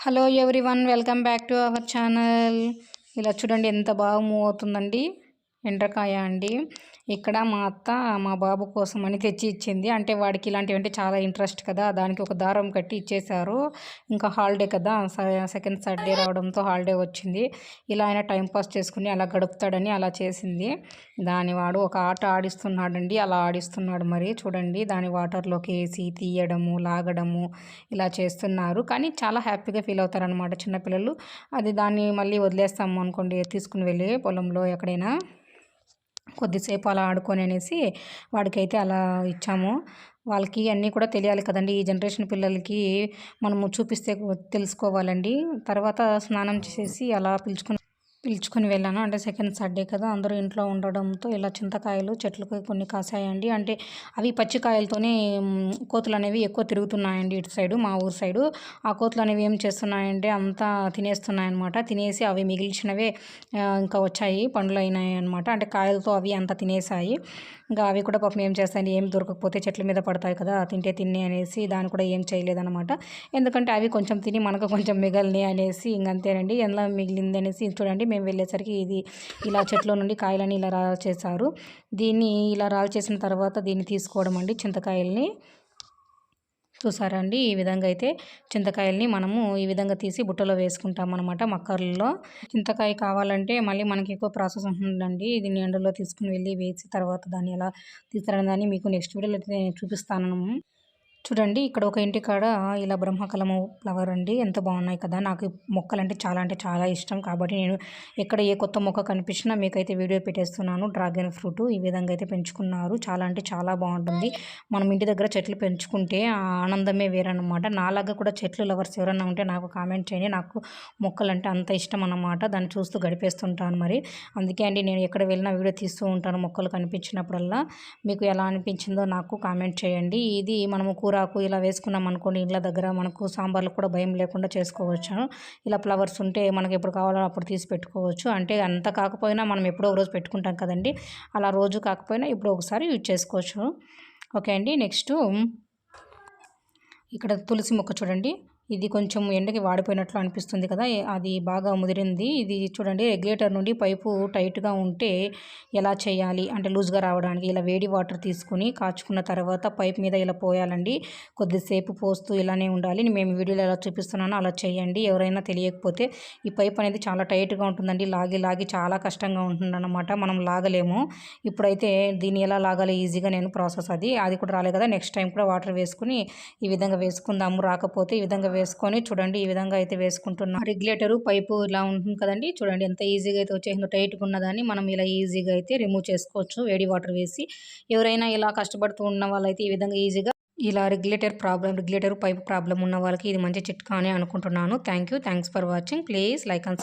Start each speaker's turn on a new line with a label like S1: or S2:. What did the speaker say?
S1: Hello everyone welcome back to our channel ఇలా చూడండి ఎంత బాగా మూవ్ అవుతుందండి. ఎండ్రకాయ అండి. ఇక్కడ మా అత్త మా బాబు కోసం అని తెచ్చి ఇచ్చింది. అంటే వాడికి ఇలాంటివంటే చాలా ఇంట్రెస్ట్ కదా దానికి ఒక దారం కట్టి ఇచ్చేశారు. ఇంకా హాలిడే కదా సెకండ్ సాటర్డే రావడంతో హాలిడే వచ్చింది. ఇలా అయినా టైంపాస్ చేసుకుని అలా గడుపుతాడని అలా చేసింది. దాని వాడు ఒక ఆట ఆడిస్తున్నాడండి. అలా ఆడిస్తున్నాడు మరి. చూడండి దాని వాటర్లోకి వేసి తీయడము లాగడము ఇలా చేస్తున్నారు. కానీ చాలా హ్యాపీగా ఫీల్ అవుతారనమాట చిన్నపిల్లలు. అది దాన్ని మళ్ళీ వదిలేస్తాము అనుకోండి తీసుకుని వెళ్ళి పొలంలో ఎక్కడైనా. కొద్దిసేపు అలా ఆడుకొని అనేసి వాడికైతే అలా ఇచ్చాము. వాళ్ళకి అన్నీ కూడా తెలియాలి కదండి. ఈ జనరేషన్ పిల్లలకి మనము చూపిస్తే తెలుసుకోవాలండి. తర్వాత స్నానం చేసేసి అలా పిలుచుకుని పిలుచుకొని వెళ్ళాను. అంటే సెకండ్ సాటర్డే కదా అందరూ ఇంట్లో ఉండడంతో ఇలా చింతకాయలు చెట్లకు కొన్ని కాసాయండి. అంటే అవి పచ్చికాయలతోనే కోతులు అనేవి ఎక్కువ తిరుగుతున్నాయండి ఇటు సైడు మా ఊరు సైడు. ఆ కోతులు అనేవి ఏం చేస్తున్నాయంటే అంతా తినేస్తున్నాయన్నమాట. తినేసి అవి మిగిల్చినవే ఇంకా వచ్చాయి పండ్లు అయినాయి అనమాట అంటే కాయలతో అవి అంతా తినేసాయి ఇంకా అవి కూడా పాపం ఏం చేస్తాయి ఏం దొరకకపోతే చెట్ల మీద పడతాయి కదా తింటే తిన్నే అనేసి దాన్ని కూడా ఏం చేయలేదన్నమాట. ఎందుకంటే అవి కొంచెం తిని మనకు కొంచెం మిగలినాయి అనేసి ఇంకంతేనండి ఎలా మిగిలింది అనేసి చూడండి మేము వెళ్ళేసరికి ఇది ఇలా చెట్లో నుండి కాయలని ఇలా రాల్ చేశారు దీన్ని ఇలా రాల్ చేసిన తర్వాత దీన్ని తీసుకోవడం అండి. చింతకాయల్ని చూసారా అండి ఈ విధంగా అయితే చింతకాయల్ని మనము ఈ విధంగా తీసి బుట్టలో వేసుకుంటాం అనమాట మక్కర్లలో. చింతకాయ కావాలంటే మళ్ళీ మనకి ఎక్కువ ప్రాసెస్ ఉంటుందండి. ఇది ఎండలో తీసుకుని వెళ్ళి వేసి తర్వాత దాన్ని ఎలా తీస్తారని మీకు నెక్స్ట్ వీడియోలో చూపిస్తాను. చూడండి ఇక్కడ ఒక ఇంటి కాడ ఇలా బ్రహ్మకలము ఫ్లవర్ అండి. ఎంత బాగున్నాయి కదా. నాకు మొక్కలు అంటే చాలా అంటే చాలా ఇష్టం. కాబట్టి నేను ఎక్కడ ఏ కొత్త మొక్క కనిపించినా మీకైతే వీడియో పెట్టేస్తున్నాను. డ్రాగన్ ఫ్రూట్ ఈ విధంగా అయితే పెంచుకున్నారు. చాలా అంటే చాలా బాగుంటుంది. మనం ఇంటి దగ్గర చెట్లు పెంచుకుంటే ఆనందమే వేరనమాట నాలాగా కూడా చెట్లు లవర్స్ ఎవరైనా ఉంటే నాకు కామెంట్ చేయండి. నాకు మొక్కలు అంటే అంత ఇష్టం అన్నమాట. దాన్ని చూస్తూ గడిపేస్తుంటాను మరి. అందుకే అండి నేను ఎక్కడ వెళ్ళినా వీడియో తీస్తూ ఉంటాను మొక్కలు కనిపించినప్పుడల్లా. మీకు ఎలా అనిపించిందో నాకు కామెంట్ చేయండి. ఇది మనము కూరాకు ఇలా వేసుకున్నాం అనుకోండి ఇంట్లో దగ్గర మనకు సాంబార్లు కూడా భయం లేకుండా చేసుకోవచ్చు. ఇలా ఫ్లవర్స్ ఉంటే మనకి ఎప్పుడు కావాలో అప్పుడు తీసి పెట్టుకోవచ్చు. అంటే అంత కాకపోయినా మనం ఎప్పుడో ఒక రోజు పెట్టుకుంటాం కదండి. అలా రోజు కాకపోయినా ఇప్పుడు ఒకసారి యూజ్ చేసుకోవచ్చు. ఓకే అండి నెక్స్ట్ ఇక్కడ తులసి మొక్క చూడండి. ఇది కొంచెం ఎండకి వాడిపోయినట్లు అనిపిస్తుంది కదా. అది బాగా ముదిరింది. ఇది చూడండి రెగ్యులేటర్ నుండి పైపు టైట్గా ఉంటే ఎలా చేయాలి? అంటే లూజ్గా రావడానికి ఇలా వేడి వాటర్ తీసుకుని కాచుకున్న తర్వాత పైప్ మీద ఇలా పోయాలండి. కొద్దిసేపు పోస్తూ ఇలానే ఉండాలి. మేము వీడియోలో ఎలా చూపిస్తున్నానో అలా చేయండి. ఎవరైనా తెలియకపోతే ఈ పైప్ అనేది చాలా టైట్గా ఉంటుందండి. లాగి లాగి చాలా కష్టంగా ఉంటుందన్నమాట. మనం లాగలేము. ఇప్పుడైతే దీన్ని ఎలా లాగాలి ఈజీగా నేను ప్రాసెస్ అది. అది కూడా రాలేదు కదా. నెక్స్ట్ టైం కూడా వాటర్ వేసుకుని ఈ విధంగా వేసుకుందాము. రాకపోతే ఈ విధంగా వేసుకొని చూడండి ఈ విధంగా అయితే వేసుకుంటున్నాం. రెగ్యులేటర్ పైపు ఇలా ఉంటుంది కదండి చూడండి ఎంత ఈజీగా అయితే వచ్చేసిందో. టైట్గా ఉన్నదాన్ని మనం ఇలా ఈజీగా అయితే రిమూవ్ చేసుకోవచ్చు వేడి వాటర్ వేసి. ఎవరైనా ఇలా కష్టపడుతూ ఉన్న వాళ్ళైతే ఈ విధంగా ఈజీగా ఇలా regulator problem regulator pipe problem ఉన్న వాళ్ళకి ఇది మంచి చిట్కా అని అనుకుంటున్నాను. Thank you. Thanks for watching. Please like and